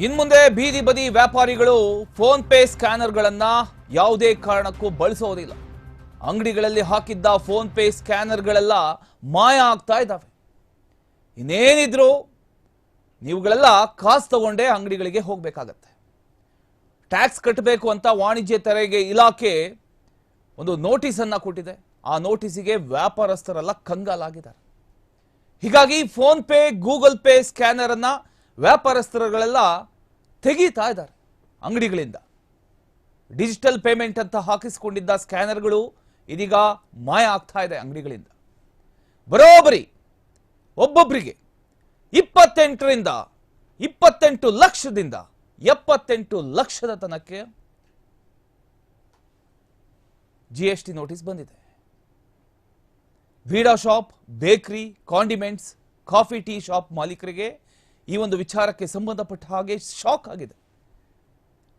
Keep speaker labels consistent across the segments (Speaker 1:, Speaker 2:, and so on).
Speaker 1: ಇನ್ಮುಂದೆ ಬೀದಿ ಬದಿ ವ್ಯಾಪಾರಿಗಳು ಫೋನ್ ಪೇ ಸ್ಕ್ಯಾನರ್ಗಳನ್ನ ಯಾವುದೇ ಕಾರಣಕ್ಕೂ ಬಳಸೋದಿಲ್ಲ. ಅಂಗಡಿಗಳಲ್ಲಿ ಹಾಕಿದ್ದ ಫೋನ್ ಪೇ ಸ್ಕ್ಯಾನರ್ಗಳೆಲ್ಲ ಮಾಯ ಆಗ್ತಾ ಇದ್ದಾವೆ. ಇನ್ನೇನಿದ್ರು ನೀವುಗಳೆಲ್ಲ ಕಾಸು ತಗೊಂಡೇ ಅಂಗಡಿಗಳಿಗೆ ಹೋಗಬೇಕಾಗತ್ತೆ. ಟ್ಯಾಕ್ಸ್ ಕಟ್ಟಬೇಕು ಅಂತ ವಾಣಿಜ್ಯ ತೆರಿಗೆ ಇಲಾಖೆ ಒಂದು ನೋಟಿಸ್ ಅನ್ನ ಕೊಟ್ಟಿದೆ. ಆ ನೋಟಿಸಿಗೆ ವ್ಯಾಪಾರಸ್ಥರೆಲ್ಲ ಕಂಗಾಲಾಗಿದ್ದಾರೆ. ಹೀಗಾಗಿ PhonePe, Google Pay scanner ಅನ್ನ ವ್ಯಾಪಾರಸ್ಥರುಗಳೆಲ್ಲ ತೆಗೀತಾ ಇದ್ದಾರೆ ಅಂಗಡಿಗಳಿಂದ. ಡಿಜಿಟಲ್ ಪೇಮೆಂಟ್ ಅಂತ ಹಾಕಿಸಿಕೊಂಡಿದ್ದ ಸ್ಕ್ಯಾನರ್ಗಳು ಇದೀಗ ಮಾಯ ಆಗ್ತಾ ಇದೆ ಅಂಗಡಿಗಳಿಂದ. ಬರೋಬ್ಬರಿ ಒಬ್ಬೊಬ್ಬರಿಗೆ ಇಪ್ಪತ್ತೆಂಟರಿಂದ ಇಪ್ಪತ್ತೆಂಟು ಲಕ್ಷದಿಂದ ಎಪ್ಪತ್ತೆಂಟು ಲಕ್ಷದ ತನಕ ಜಿ ಎಸ್ ಟಿ ನೋಟಿಸ್ ಬಂದಿದೆ. Beeda shop, bakery, condiments, coffee tea shop ಮಾಲೀಕರಿಗೆ ಈ ಒಂದು ವಿಚಾರಕ್ಕೆ ಸಂಬಂಧಪಟ್ಟ ಹಾಗೆ ಶಾಕ್ ಆಗಿದೆ.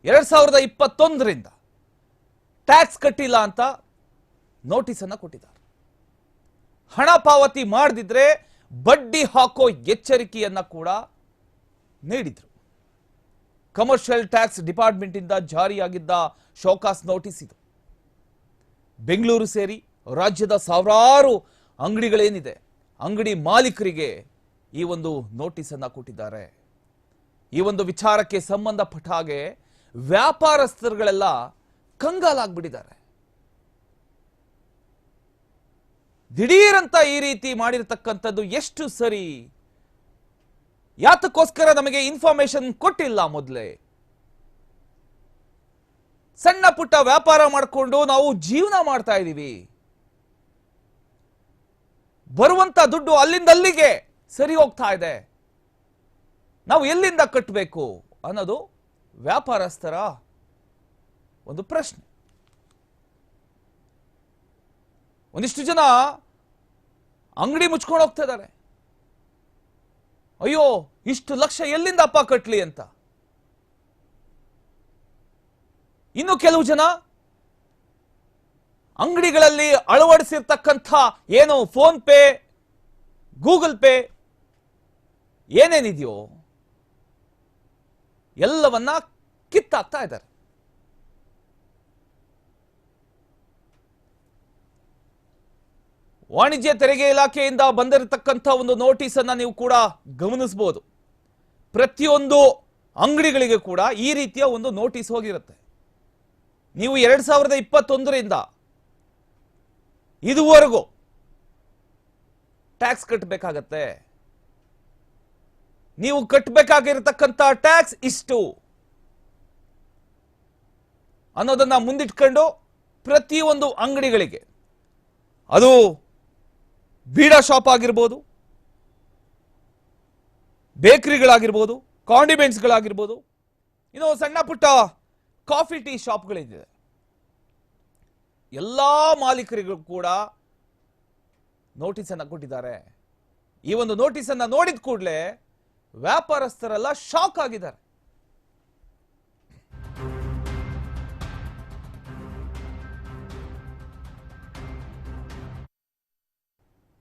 Speaker 1: ಎರಡ್ ಸಾವಿರದ ಇಪ್ಪತ್ತೊಂದರಿಂದ ಟ್ಯಾಕ್ಸ್ ಕಟ್ಟಿಲ್ಲ ಅಂತ ನೋಟಿಸ್ ಅನ್ನ ಕೊಟ್ಟಿದ್ದಾರೆ. ಹಣ ಪಾವತಿ ಮಾಡದಿದ್ರೆ ಬಡ್ಡಿ ಹಾಕೋ ಎಚ್ಚರಿಕೆಯನ್ನ ಕೂಡ ನೀಡಿದ್ರು. ಕಮರ್ಷಿಯಲ್ ಟ್ಯಾಕ್ಸ್ ಡಿಪಾರ್ಟ್ಮೆಂಟ್ ಇಂದ ಜಾರಿಯಾಗಿದ್ದ ಶೋಕಾಸ್ ನೋಟಿಸ್ ಇದು. ಬೆಂಗಳೂರು ಸೇರಿ ರಾಜ್ಯದ ಸಾವಿರಾರು ಅಂಗಡಿಗಳೇನಿದೆ, ಅಂಗಡಿ ಮಾಲೀಕರಿಗೆ ಈ ಒಂದು ನೋಟಿಸ್ ಅನ್ನ ಕೊಟ್ಟಿದ್ದಾರೆ. ಈ ಒಂದು ವಿಚಾರಕ್ಕೆ ಸಂಬಂಧಪಟ್ಟ ಹಾಗೆ ವ್ಯಾಪಾರಸ್ಥರುಗಳೆಲ್ಲ ಕಂಗಾಲಾಗ್ಬಿಟ್ಟಿದ್ದಾರೆ. ದಿಢೀರಂತ ಈ ರೀತಿ ಮಾಡಿರತಕ್ಕಂಥದ್ದು ಎಷ್ಟು ಸರಿ? ಯಾತಕ್ಕೋಸ್ಕರ ನಮಗೆ ಇನ್ಫಾರ್ಮೇಶನ್ ಕೊಟ್ಟಿಲ್ಲ ಮೊದಲೇ. ಸಣ್ಣ ಪುಟ್ಟ ವ್ಯಾಪಾರ ಮಾಡಿಕೊಂಡು ನಾವು ಜೀವನ ಮಾಡ್ತಾ ಇದ್ದೀವಿ ಬರುವಂತ ದುಡ್ಡು ಅಲ್ಲಿಂದ ಅಲ್ಲಿಗೆ ಸರಿ ಹೋಗ್ತಾ ಇದೆ. ನಾವು ಎಲ್ಲಿಂದ ಕಟ್ಟಬೇಕು ಅನ್ನೋದು ವ್ಯಾಪಾರಸ್ಥರ ಒಂದು ಪ್ರಶ್ನೆ. ಒಂದಿಷ್ಟು ಜನ ಅಂಗಡಿ ಮುಚ್ಕೊಂಡು ಹೋಗ್ತಾ ಇದ್ದಾರೆ. ಅಯ್ಯೋ, ಇಷ್ಟು ಲಕ್ಷ ಎಲ್ಲಿಂದ ಅಪ್ಪ ಕಟ್ಲಿ ಅಂತ. ಇನ್ನು ಕೆಲವು ಜನ ಅಂಗಡಿಗಳಲ್ಲಿ ಅಳವಡಿಸಿರ್ತಕ್ಕಂಥ ಏನು ಫೋನ್ ಪೇ, ಗೂಗಲ್ ಪೇ ಏನೇನಿದೆಯೋ ಎಲ್ಲವನ್ನ ಕಿತ್ತಾಕ್ತಾ ಇದ್ದಾರೆ. ವಾಣಿಜ್ಯ ತೆರಿಗೆ ಇಲಾಖೆಯಿಂದ ಬಂದಿರತಕ್ಕಂಥ ಒಂದು ನೋಟಿಸ್ ಅನ್ನ ನೀವು ಕೂಡ ಗಮನಿಸಬಹುದು ಪ್ರತಿಯೊಂದು ಅಂಗಡಿಗಳಿಗೆ ಕೂಡ ಈ ರೀತಿಯ ಒಂದು ನೋಟಿಸ್ ಹೋಗಿರುತ್ತೆ. ನೀವು ಎರಡ್ ಸಾವಿರದ ಇಪ್ಪತ್ತೊಂದರಿಂದ ಇದುವರೆಗೂ ಟ್ಯಾಕ್ಸ್ ಕಟ್ಟಬೇಕಾಗತ್ತೆ ನೀವು ಕಟ್ಟಬೇಕಾಗಿರತಕ್ಕಂಥ ಟ್ಯಾಕ್ಸ್ ಇಷ್ಟು. ಅನ್ನೋದನ್ನ ಮುಂದಿಟ್ಕೊಂಡು ಪ್ರತಿಯೊಂದು ಅಂಗಡಿಗಳಿಗೆ. ಅದು ಬೀಡಾ ಶಾಪ್ ಆಗಿರ್ಬೋದು, ಬೇಕರಿಗಳಾಗಿರ್ಬೋದು, ಕಾಂಡಿಮೆಂಟ್ಸ್ಗಳಾಗಿರ್ಬೋದು, ಇನ್ನು ಸಣ್ಣ ಪುಟ್ಟ ಕಾಫಿ ಟೀ ಶಾಪ್ಗಳಿದೆ. ಎಲ್ಲ ಮಾಲೀಕರಿಗೂ ಕೂಡ ನೋಟಿಸನ್ನು ಕೊಟ್ಟಿದ್ದಾರೆ. ಈ ಒಂದು ನೋಟಿಸನ್ನು ನೋಡಿದ ಕೂಡಲೇ ವ್ಯಾಪಾರಸ್ಥರೆಲ್ಲ ಶಾಕ್ ಆಗಿದ್ದಾರೆ.